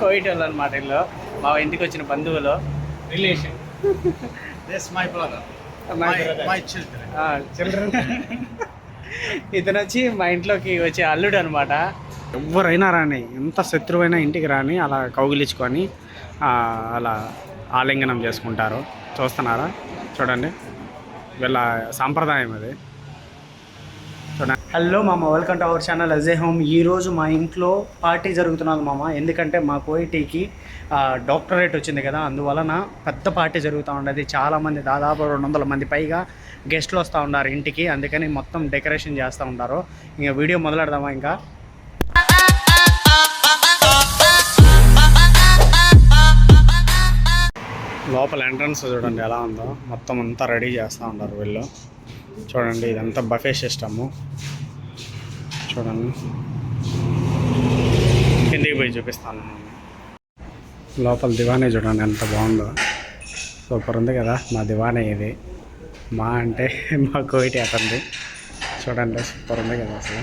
కోయిటోళ్ళు అనమాట వీళ్ళు. మా ఇంటికి వచ్చిన బంధువులు. Relation My, brother. my children. Children ఇతను వచ్చి మా ఇంట్లోకి వచ్చే అల్లుడు అనమాట ఎవరైనా రాని ఎంత శత్రువైనా ఇంటికి రాని అలా కౌగిలించుకొని అలా ఆలింగనం చేసుకుంటారు. చూస్తున్నారా? చూడండి. వీళ్ళ సాంప్రదాయం అది. హలో మామ వెల్కమ్ టు అవర్ ఛానల్ అజే హోమ్ ఈరోజు మా ఇంట్లో పార్టీ జరుగుతున్నది మామ. ఎందుకంటే మా కోయిటీకి డాక్టరేట్ వచ్చింది కదా. అందువలన పెద్ద పార్టీ జరుగుతూ ఉండేది. చాలామంది దాదాపు రెండు వందల మంది పైగా గెస్ట్లు వస్తూ ఉన్నారు ఇంటికి. అందుకని మొత్తం డెకరేషన్ చేస్తూ ఉంటారు ఇంకా వీడియో మొదలెడదామా ఇంకా? లోపల ఎంట్రన్స్ చూడండి ఎలా ఉందో. మొత్తం అంతా రెడీ చేస్తూ ఉంటారు వీళ్ళు. చూడండి ఇదంతా బఫే సిస్టము చూడండి. కిందికి పోయి చూపిస్తాను. లోపల దివానే చూడండి ఎంత బాగుందో. సూపర్ ఉంది కదా మా దివానే ఇది. మా అంటే మా కోయిటి అతనిది. చూడండి సూపర్ ఉంది కదా అసలు.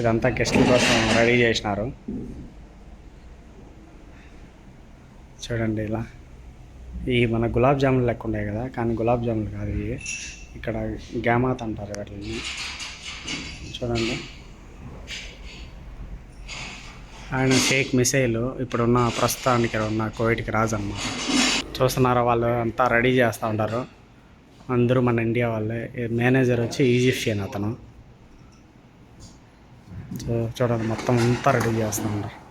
ఇదంతా గెస్ట్ల కోసం రెడీ చేసినారు. చూడండి ఇలా. ఈ మన గులాబ్ జాములు లెక్క ఉన్నాయి కదా కానీ గులాబ్ జామున్ కాదు ఇవి. ఇక్కడ గ్యామాత్ అంటారు వాటిని. చూడండి. ఆయన షేక్ మిసైల్ ఇప్పుడున్న ప్రస్తుతానికి ఉన్న కోవిడ్కి రాజు చూస్తున్నారా వాళ్ళు అంతా రెడీ చేస్తూ ఉంటారు. అందరూ మన ఇండియా వాళ్ళే. మేనేజర్ వచ్చి ఈజిప్షియన్ అతను. చూడండి మొత్తం అంతా రెడీ చేస్తూ ఉంటారు.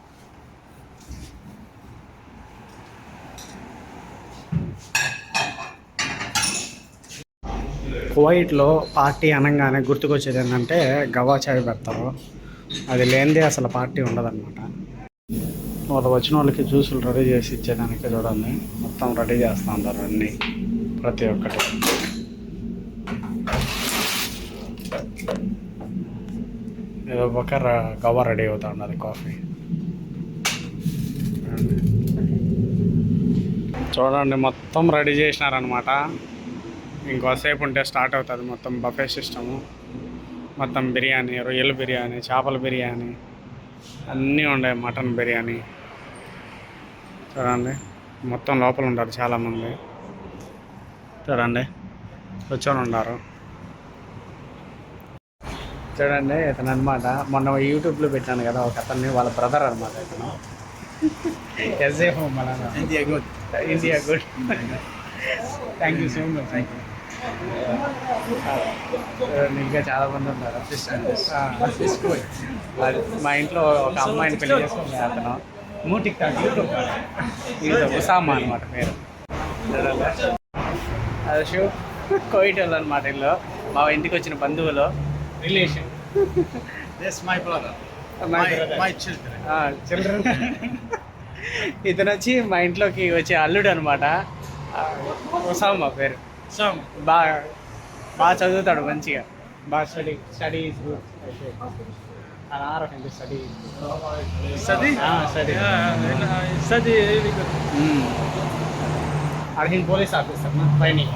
కువైట్లో పార్టీ అనగానే గుర్తుకొచ్చేది ఏంటంటే గవా పెడతారు అది లేనిదే అసలు పార్టీ ఉండదన్నమాట. వాళ్ళు వచ్చిన వాళ్ళకి జ్యూసులు రెడీ చేసి ఇచ్చేదానికి చూడండి. మొత్తం రెడీ చేస్తూ ఉంటారు అన్నీ ప్రతి ఒక్కటి. ఏదో ఒక ర- గవా రెడీ అవుతా ఉన్నది కాఫీ. చూడండి. మొత్తం రెడీ చేసినారనమాట ఇంకోసేపు ఉంటే స్టార్ట్ అవుతుంది మొత్తం బఫే సిస్టము. మొత్తం బిర్యానీ రొయ్యల బిర్యానీ చేపల బిర్యానీ అన్నీ ఉన్నాయి మటన్ బిర్యానీ. చూడండి మొత్తం లోపల ఉంటారు చాలామంది. చూడండి కూర్చొని ఉన్నారు చూడండి ఇతను అనమాట మొన్న యూట్యూబ్లో పెట్టాను కదా ఒక అతన్ని వాళ్ళ బ్రదర్ అనమాట ఇతను. SA home India good. India good thank you so much thank you ఇంకా చాలా మంది ఉన్నారు. మా ఇంట్లో ఒక అమ్మాయిని పెళ్ళి చేసుకున్నాను అతను. మూటిక్ టాక్ యూట్యూబ్ ఇది ఉసామా అనమాట పేరు. అది షూ. కోయిటోళ్ళు అనమాట వీళ్ళు. మా ఇంటికి వచ్చిన బంధువులు. Relation brother. my children. Children ఇతను వచ్చి మా ఇంట్లోకి వచ్చే అల్లుడు అనమాట ఉసామా పేరు. Some. బాగా బాగా చదువుతాడు మంచిగా. బాగా study study is good study? Study really good. అర్హిన్ police officer training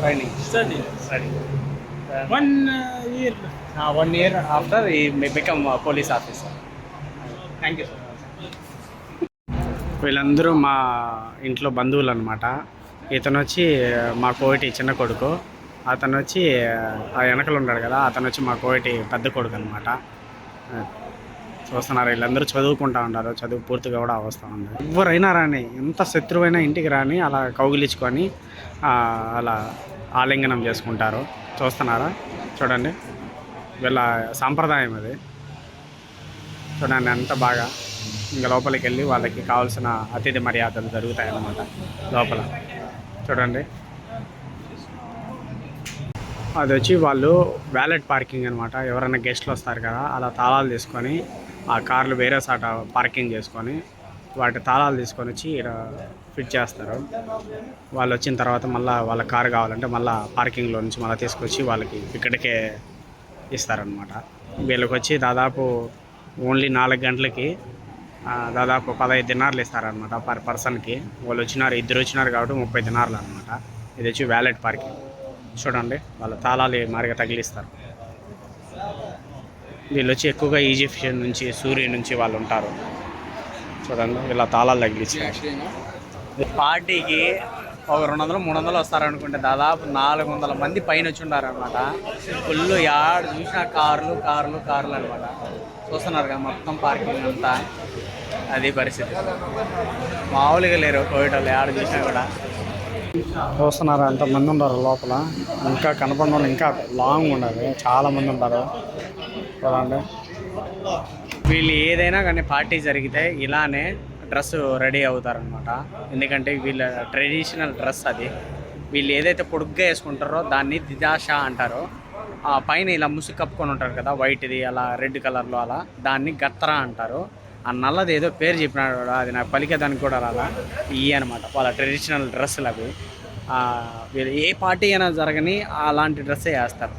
training. Study One uh, year. One year after ఈ become police officer thank you వీళ్ళందరూ మా ఇంట్లో బంధువులు అనమాట ఇతను వచ్చి మా కోటి చిన్న కొడుకు. అతను వచ్చి ఆ వెనకలు ఉన్నాడు కదా అతను వచ్చి మా కోటి పెద్ద కొడుకు అనమాట చూస్తున్నారు వీళ్ళందరూ చదువుకుంటా ఉన్నారు. చదువు పూర్తిగా కూడా అవస్థ ఉంది. ఎవరైనా రాని ఎంత శత్రువైనా ఇంటికి రాని అలా కౌగిలించుకొని అలా ఆలింగనం చేసుకుంటారు. చూస్తున్నారా? చూడండి. వీళ్ళ సాంప్రదాయం అది. చూడండి అంత బాగా. ఇంకా లోపలికి వెళ్ళి వాళ్ళకి కావాల్సిన అతిథి మర్యాదలు జరుగుతాయి అన్నమాట లోపల. చూడండి. అది వచ్చి వాళ్ళు వ్యాలెట్ పార్కింగ్ అనమాట ఎవరైనా గెస్ట్లు వస్తారు కదా అలా తాళాలు తీసుకొని ఆ కార్లు వేరే సాట పార్కింగ్ చేసుకొని వాటి తాళాలు తీసుకొని వచ్చి ఇక్కడ ఫిట్ చేస్తారు. వాళ్ళు వచ్చిన తర్వాత మళ్ళీ వాళ్ళ కారు కావాలంటే మళ్ళీ పార్కింగ్లో నుంచి మళ్ళీ తీసుకొచ్చి వాళ్ళకి ఇక్కడికే ఇస్తారనమాట వీళ్ళకి వచ్చి దాదాపు ఓన్లీ నాలుగు గంటలకి దాదాపు పదహైదు దినార్లు ఇస్తారనమాట పర్ పర్సన్కి. వాళ్ళు వచ్చినారు ఇద్దరు వచ్చినారు కాబట్టి ముప్పై దినార్లు అనమాట ఇది వచ్చి వ్యాలెట్ పార్కింగ్. చూడండి వాళ్ళ తాళాలు మారిగా తగిలిస్తారు. వీళ్ళు వచ్చి ఎక్కువగా ఈజిప్షియన్ నుంచి సూర్య నుంచి వాళ్ళు ఉంటారు. చూడండి ఇలా తాళాలు తగిలించారు పార్టీకి ఒక రెండు వందలు మూడు వందలు వస్తారనుకుంటే దాదాపు నాలుగు వందల మంది పైన వచ్చి ఉన్నారనమాట ఫుల్ యాడ్ చూసిన కార్లు కార్లు కార్లు అనమాట చూస్తున్నారు కదా మొత్తం పార్కింగ్ అంతా. అది పరిస్థితి. మామూలుగా లేరు కోవిడ్ వాళ్ళు యాడ్ చూసినా కూడా. చూస్తున్నారు ఎంతమంది ఉన్నారు లోపల? ఇంకా కనపడిన వాళ్ళు ఇంకా లాంగ్ ఉండాలి. చాలా మంది ఉంటారు. చూడండి. వీళ్ళు ఏదైనా కానీ పార్టీ జరిగితే ఇలానే డ్రెస్ రెడీ అవుతారనమాట ఎందుకంటే వీళ్ళ ట్రెడిషనల్ డ్రెస్ అది. వీళ్ళు ఏదైతే పొడుగ్గా వేసుకుంటారో దాన్ని దిదాషా అంటారు. ఆ పైన ఇలా ముసుగు కప్పుకొని ఉంటారు కదా వైట్ది అలా రెడ్ కలర్లో అలా దాన్ని గత్తరా అంటారు. ఆ నల్లది ఏదో పేరు చెప్పినాడు అది నాకు పలికేదానికి కూడా రాలా. ఈ అనమాట వాళ్ళ ట్రెడిషనల్ డ్రెస్సులు అవి. వీళ్ళు ఏ పార్టీ అయినా జరగని అలాంటి డ్రెస్సే వేస్తారు.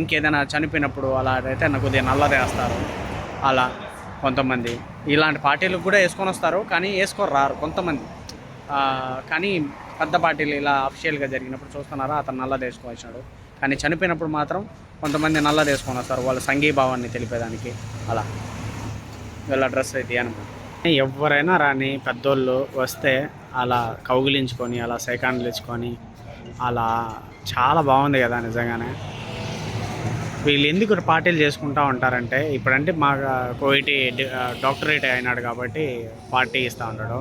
ఇంకేదైనా చనిపోయినప్పుడు అలా అయితే నాకు కొద్దిగా నల్లది వేస్తారు. అలా కొంతమంది. ఇలాంటి పార్టీలకు కూడా వేసుకొని వస్తారు. కానీ వేసుకొని రారు కొంతమంది కానీ పెద్ద పార్టీలు ఇలా అఫిషియల్గా జరిగినప్పుడు చూస్తున్నారా అతను నల్లది వేసుకొని వచ్చినాడు. కానీ చనిపోయినప్పుడు మాత్రం కొంతమంది నల్లది వేసుకొని వస్తారు. వాళ్ళ సంఘీభావాన్ని తెలిపేదానికి. అలా. వీళ్ళ డ్రెస్ అయితే అనమాట ఎవరైనా రాని పెద్దోళ్ళు వస్తే అలా కౌగిలించుకొని అలా సైకాండ్లు ఇచ్చుకొని అలా చాలా బాగుంది కదా నిజంగానే. వీళ్ళు ఎందుకు పార్టీలు చేసుకుంటూ ఉంటారంటే ఇప్పుడంటే మా కోవిటి డాక్టరేట్ అయినాడు కాబట్టి పార్టీ ఇస్తూ ఉంటాడు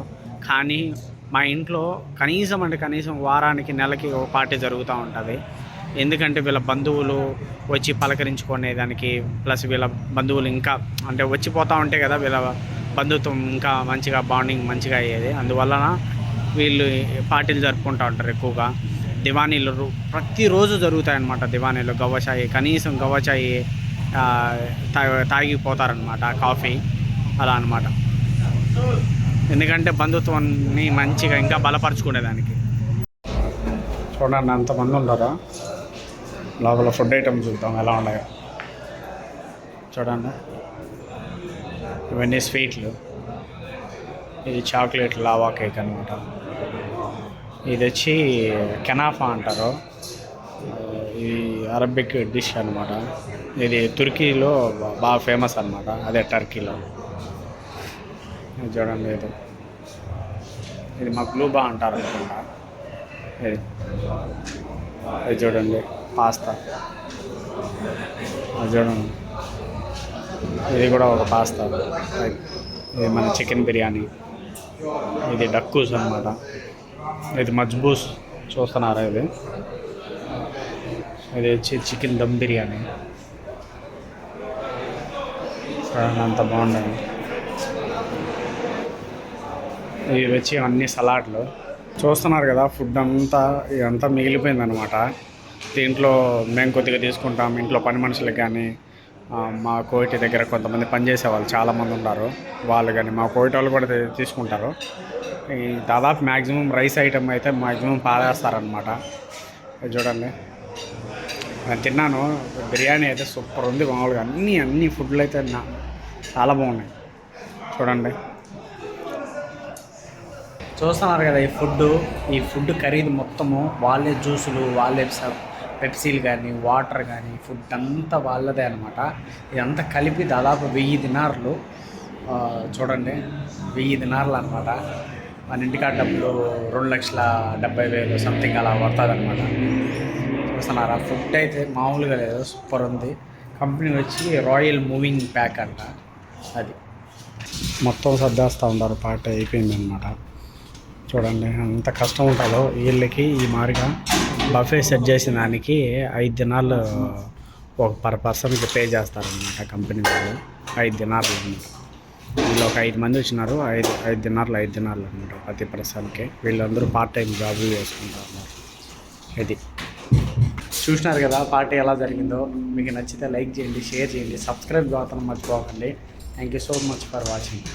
కానీ మా ఇంట్లో కనీసం అంటే కనీసం వారానికి నెలకి ఒక పార్టీ జరుగుతూ ఉంటుంది. ఎందుకంటే వీళ్ళ బంధువులు వచ్చి పలకరించుకునేదానికి ప్లస్ వీళ్ళ బంధువులు ఇంకా అంటే వచ్చిపోతూ ఉంటే కదా వీళ్ళ బంధుత్వం ఇంకా మంచిగా బాండింగ్ మంచిగా అయ్యేది. అందువలన వీళ్ళు పార్టీలు జరుపుకుంటూ ఉంటారు ఎక్కువగా. దివానీలు ప్రతిరోజు జరుగుతాయన్నమాట దివానీలు గవ్వచాయి కనీసం గవ్వచాయి తా- తాగిపోతారనమాట కాఫీ. అలా అనమాట ఎందుకంటే బంధుత్వాన్ని మంచిగా ఇంకా బలపరుచుకునేదానికి చూడండి అంతమంది ఉన్నారా? లోపల ఫుడ్ ఐటమ్స్ చూద్దాం ఎలా ఉన్నాయో. చూడండి. ఇవన్నీ స్వీట్లు. ఇది చాక్లెట్ లావా కేక్ అనమాట ఇది వచ్చి కెనాఫా అంటారు. ఇది అరబిక్ డిష్ అనమాట ఇది తుర్కీలో బాగా ఫేమస్ అనమాట అదే టర్కీలో. ఇది చూడండి ఇది. ఇది గ్లూబా అంటారు అనుకుంటా. ఇది చూడండి. పాస్తా. అది చూడండి ఇది కూడా ఒక పాస్తా. ఇది మన చికెన్ బిర్యానీ. ఇది డక్కూస్ అనమాట ఇది మజ్బూస్ చూస్తున్నారా ఇది? ఇది వచ్చి చికెన్ దమ్ బిర్యానీ. అంత బాగుండదు. ఇవి వచ్చి అన్ని సలాడ్లు. చూస్తున్నారు కదా ఫుడ్ అంతా ఇదంతా మిగిలిపోయింది అనమాట దీంట్లో మేము కొద్దిగా తీసుకుంటాం ఇంట్లో పని మనుషులకు కానీ మా కోయిటి దగ్గర కొంతమంది పనిచేసే వాళ్ళు చాలామంది ఉన్నారు వాళ్ళు కానీ మా కోయిటి వాళ్ళు కూడా తీసుకుంటారు. ఈ దాదాపు మ్యాక్సిమం రైస్ ఐటమ్ అయితే మ్యాక్సిమం పాడేస్తారనమాట ఇది చూడండి. నేను తిన్నాను. బిర్యానీ అయితే సూపర్ ఉంది మామూలుగా. అన్ని అన్ని ఫుడ్లు అయితే నా చాలా బాగున్నాయి. చూడండి. చూస్తున్నారు కదా ఈ ఫుడ్ ఈ ఫుడ్ ఖరీదు మొత్తము. వాళ్ళే జ్యూసులు వాళ్ళే పెప్సీలు కానీ వాటర్ కానీ ఫుడ్ అంతా వాళ్ళదే అనమాట ఇదంతా కలిపి దాదాపు వెయ్యి దినార్లు చూడండి వెయ్యి దినార్లు అనమాట మన ఇంటికాడ డబ్బులు రెండు లక్షల డెబ్బై వేలు సంథింగ్ అలా పడుతుంది అనమాట చూస్తున్నారా? ఫుడ్ అయితే మామూలుగా లేదు సూపర్ ఉంది. కంపెనీ వచ్చి రాయల్ మూవింగ్ ప్యాక్ అంట అది. మొత్తం సర్దేస్తూ ఉంటారు పాట అయిపోయింది అనమాట చూడండి అంత కష్టం ఉంటుందో వీళ్ళకి ఈ మారిగా. బఫే సెట్ చేసిన దానికి ఐదు దినాలు ఒక పర్ పర్సన్కి పే చేస్తారనమాట కంపెనీ వాళ్ళు. ఐదు దినాలు అనమాట వీళ్ళు ఒక ఐదు మంది వచ్చినారు. ఐదు ఐదు దినాలు ఐదు దినాలు అనమాట ప్రతి పర్సన్కి. వీళ్ళందరూ పార్ట్ టైం జాబులు చేసుకుంటారు ఇది. చూసినారు కదా పార్టీ ఎలా జరిగిందో. మీకు నచ్చితే లైక్ చేయండి షేర్ చేయండి సబ్స్క్రైబ్ కావడం మర్చిపోకండి. Thank you so much for watching